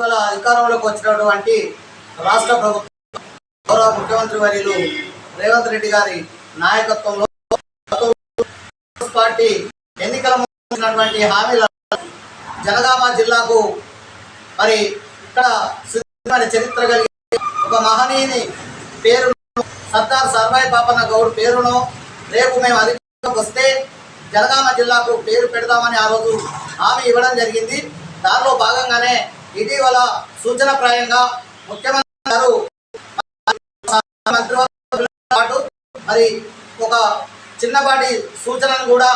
ఇటీవల అధికారంలోకి వచ్చినటువంటి రాష్ట్ర ప్రభుత్వం గౌరవ ముఖ్యమంత్రి వర్యులు రేవంత్ రెడ్డి గారి నాయకత్వంలో కాంగ్రెస్ పార్టీ ఎన్నికల ముందు హామీల జనగామ జిల్లాకు మరి ఇక్కడ సిద్ధమైన చరిత్ర కలిగి ఒక మహనీయుని పేరు సర్దార్ సర్వాయి పాపన్న గౌడ్ పేరును రేపు మేము అధికారంలోకి వస్తే జనగామ జిల్లాకు పేరు పెడదామని ఆ రోజు హామీ ఇవ్వడం జరిగింది. దానిలో భాగంగానే ఇటీవల సూచనప్రాయంగా ముఖ్యమంత్రి గారు పాటు మరి ఒక చిన్నపాటి సూచనను కూడా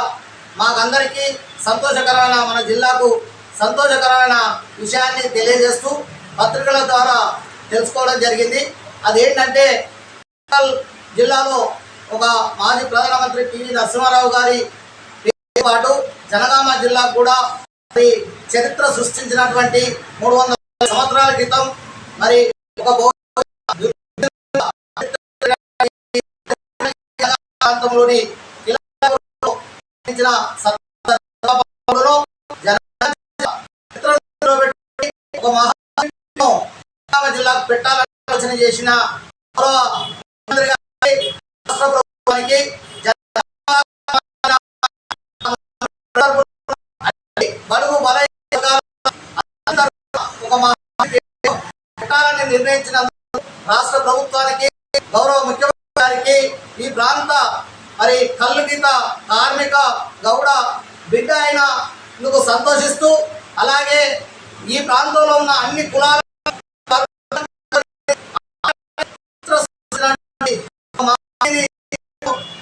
మాకందరికీ సంతోషకరమైన మన జిల్లాకు సంతోషకరమైన విషయాన్ని తెలియజేస్తూ పత్రికల ద్వారా తెలుసుకోవడం జరిగింది. అదేంటంటే జిల్లాలో ఒక మాజీ ప్రధానమంత్రి పివి నరసింహారావు గారి పాటు జనగామ జిల్లాకు కూడా చరిత్ర సృష్టించినటువంటి మూడు వందల సంవత్సరాల క్రితం మరి ఒక ప్రాంతంలోని పెట్టి ఒక మహా జిల్లాకు పెట్టాలని ఆలోచన చేసిన నిర్ణయించినందుకు రాష్ట్ర ప్రభుత్వానికి గౌరవ ముఖ్యమంత్రి గారికి ఈ ప్రాంత మరి కళ్ళు గీత కార్మిక గౌడ బిడ్డ అయినందుకు సంతోషిస్తూ అలాగే ఈ ప్రాంతంలో ఉన్న అన్ని కులాల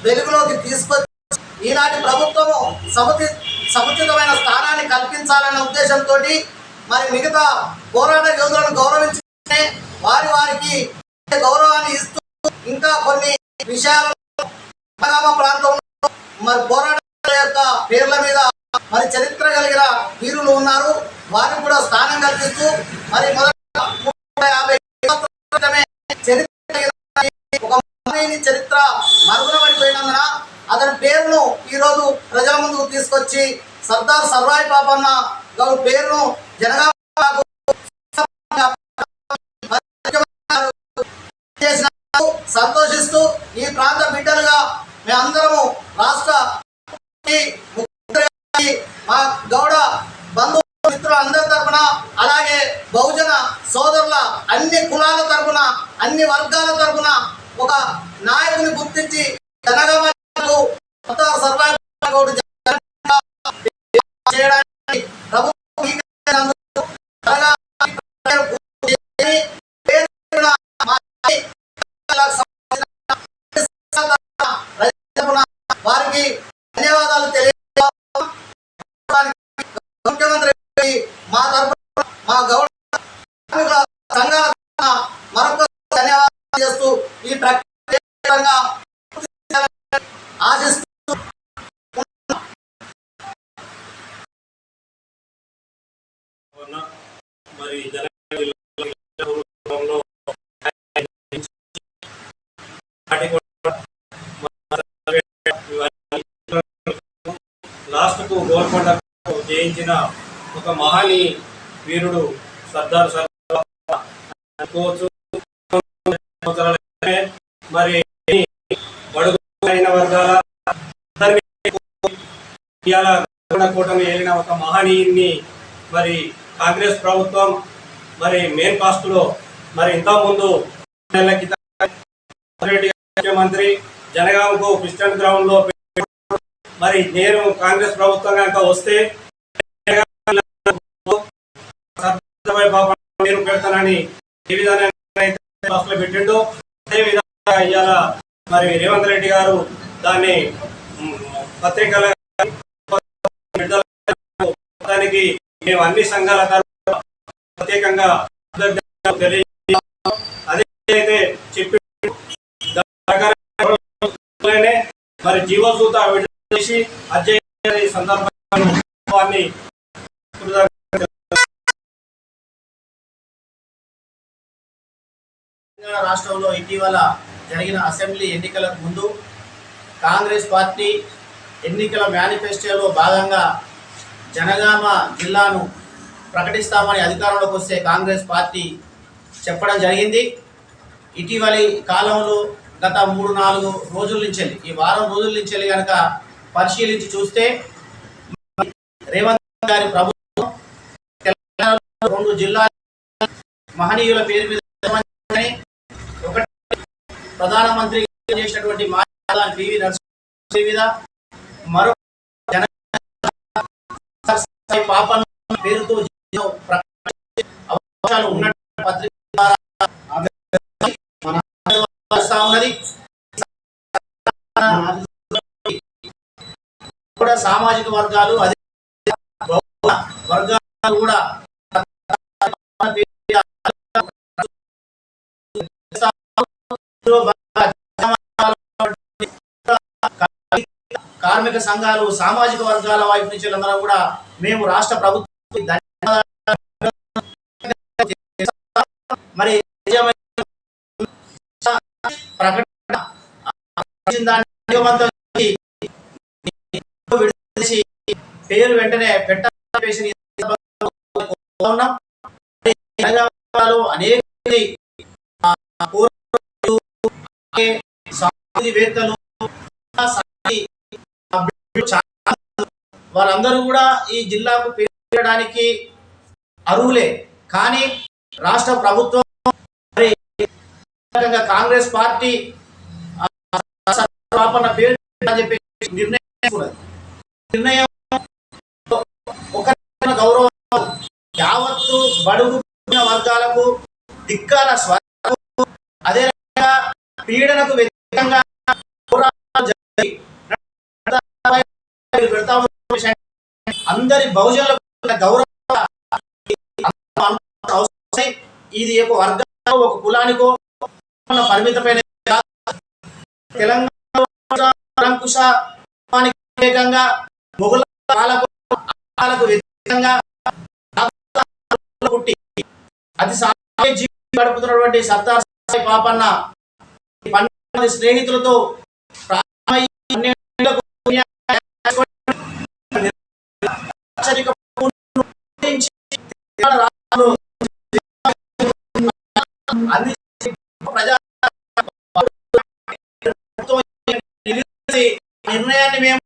వెలుగులోకి తీసుకొచ్చి ఈనాటి ప్రభుత్వము సముచి సముచితమైన స్థానాన్ని కల్పించాలన్న ఉద్దేశంతో మరి మిగతా పోరాట యోధులను గౌరవించి వారి వారికి గౌరవాన్ని ఇస్తూ ఇంకా కొన్ని విషయాలు ప్రాంతంలో మరి పోరాటాల యొక్క పేర్ల మీద మరి చరిత్ర కలిగిన వీరులు ఉన్నారు. వారికి కూడా స్థానం కల్పిస్తూ మరి మొదట యాభై చరిత్ర ఒక చరిత్ర మరుగున పడిపోయినందున అతని పేరును ఈరోజు ప్రజల ముందుకు తీసుకొచ్చి సర్దార్ సర్వాయి పాపన్న గౌడ్ పేరును జనగా చేసినందుకు సంతోషిస్తూ ఈ ప్రాంత బిడ్డలుగా మేమందరము రాష్ట్ర ముఖ్యమంత్రి గారికి, మా గౌడ బంధు మిత్రుల అందరి తరపున అలాగే బహుజన సోదరుల అన్ని కులాల తరపున అన్ని వర్గాల తరపున ఒక నాయకుని గుర్తించి జనగమకు చేయడానికి వారికి ధన్యవాదాలు తెలియ ముఖ్యమంత్రి మా తరపున సంఘాల మరొక ధన్యవాదాలు చేస్తూ ఈ ప్రక్రియ ఆశిస్తూ మరి లాస్ట్కు గోల్కొండ జయించిన ఒక మహాని వీరుడు సర్దార్ సర్ మరి బడుగు అయిన వర్గాల ఇవాళ కూటమి ఏలిన ఒక మహనీయుని మరి కాంగ్రెస్ ప్రభుత్వం మరి మెయిన్ కాస్ట్లో మరి ఇంతకుముందు నెలల క్రితం ముఖ్యమంత్రి జనగామకు క్రిస్టియన్ గ్రౌండ్లో మరి నేను కాంగ్రెస్ ప్రభుత్వం కనుక వస్తే సత్యసాయి బాబా నేను పెడతానని ఏ విధంగా అయితే పెట్టిండో అదే విధంగా ఇవాళ మరి రేవంత్ రెడ్డి గారు దాన్ని పత్రికల విడుదల దానికి మేము అన్ని సంఘాల తరఫున ప్రత్యేకంగా కృతజ్ఞతలు అదే చెప్పి మరి జీవోసూత విడుదల చేసి అధ్యయన సందర్భాన్ని తెలంగాణ రాష్ట్రంలో ఇటీవల జరిగిన అసెంబ్లీ ఎన్నికలకు ముందు కాంగ్రెస్ పార్టీ ఎన్నికల మేనిఫెస్టోలో భాగంగా జనగామ జిల్లాను ప్రకటిస్తామని అధికారంలోకి వస్తే కాంగ్రెస్ పార్టీ చెప్పడం జరిగింది. ఇటీవలి కాలంలో గత మూడు నాలుగు రోజుల నుంచి ఈ వారం రోజుల నుంచి కనుక పరిశీలించి చూస్తే రేవంత్ గారి ప్రభుత్వం రెండు జిల్లాల మహనీయుల పేరు మీద ప్రధానమంత్రి చేసినటువంటి మాజీ పివి నరసింహ మీద మరో జన పేరుతో అవకాశాలు పత్రిక ద్వారా ఉన్నది. కూడా సామాజిక వర్గాలు అదే వర్గాలు కూడా కార్మిక సంఘాలు సామాజిక వర్గాల వైపు నుంచి అందరం కూడా మేము రాష్ట్ర ప్రభుత్వం మరి నిజమైన ప్రకటన పేరు వెంటనే పెట్టాల్సిన అనేక మంది, ఆ, పూర్వీకులు, అలాగే సాహితీవేత్తలు, వారందరూ కూడా ఈ జిల్లాకు పేరు అర్హులే. కానీ రాష్ట్ర ప్రభుత్వం కాంగ్రెస్ పార్టీ పేరు చెప్పి నిర్ణయం నిర్ణయం ఒక గౌరవం యావత్తు బడుగు వర్గాలకు ధిక్కార స్వరకు అదే రకంగా పీడనకు వ్యతిరేకంగా పోరాటాలు జరిగి పెడతా ఉన్న విషయాన్ని అందరి బహుజనుల గౌరవ ఇది ఒక వర్గానికో ఒక కులానికో పరిమితమైన తెలంగాణ వ్యతిరేకంగా వ్యతిరేకంగా పుట్టి అతి గడుపుతున్నటువంటి సర్దార్ సాహెబ్ పాపన్న స్నేహితులతో అన్ని ప్రజా నిర్ణయాన్ని మేము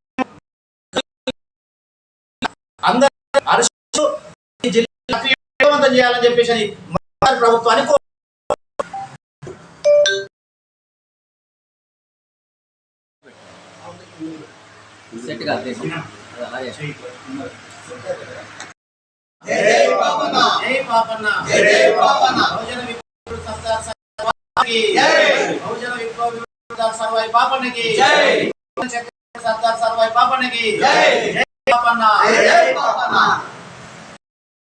అందరూ అరెస్టు జిల్లా చేయాలని చెప్పేసి అని ప్రభుత్వాన్ని సెట్ కాదు అదే జై పాపన్న జై పాపన్న జై పాపన్న. బహుజన విప్లవ సర్దార్ సర్వాయి పాపన్నకి జై. బహుజన విప్లవ సర్దార్ సర్వాయి పాపన్నకి జై. సర్దార్ సర్వాయి పాపన్నకి జై. జై పాపన్న జై పాపన్న